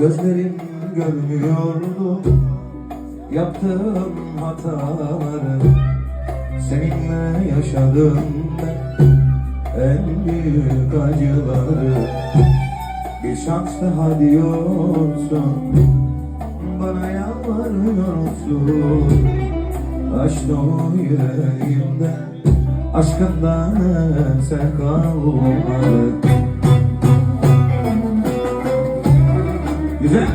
Gözlerim görmüyordu Yaptığım hataları. Seninle yaşadım ben En büyük acıları. Bir şans daha diyorsun Bana yalvarıyorsun. Aç dolu yüreğimde Aşkından eser kalmadı Güzel.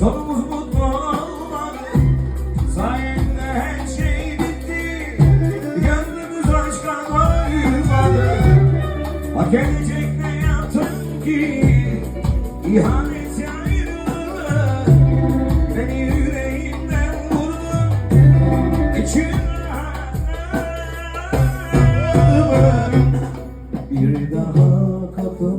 Sonumuz mutlu olmadı. Sayende her şey bitti. Gönlümüz aşka doymadı. Hak edecek ne yaptın ki? İhanet ayrılığı Beni yüreğimden vurdun. İçime bir daha çalma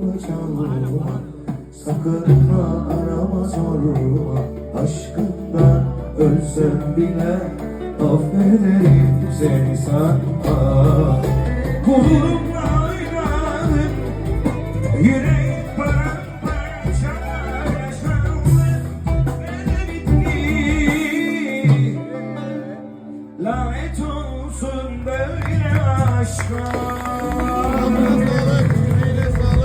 Sakın ha arama sorma. Aşkından ölsem bile Affederim seni sanma. Gururumla oynadım Yüreğim paramparça Yaşandı ve bitti Lanet olsun böyle aşka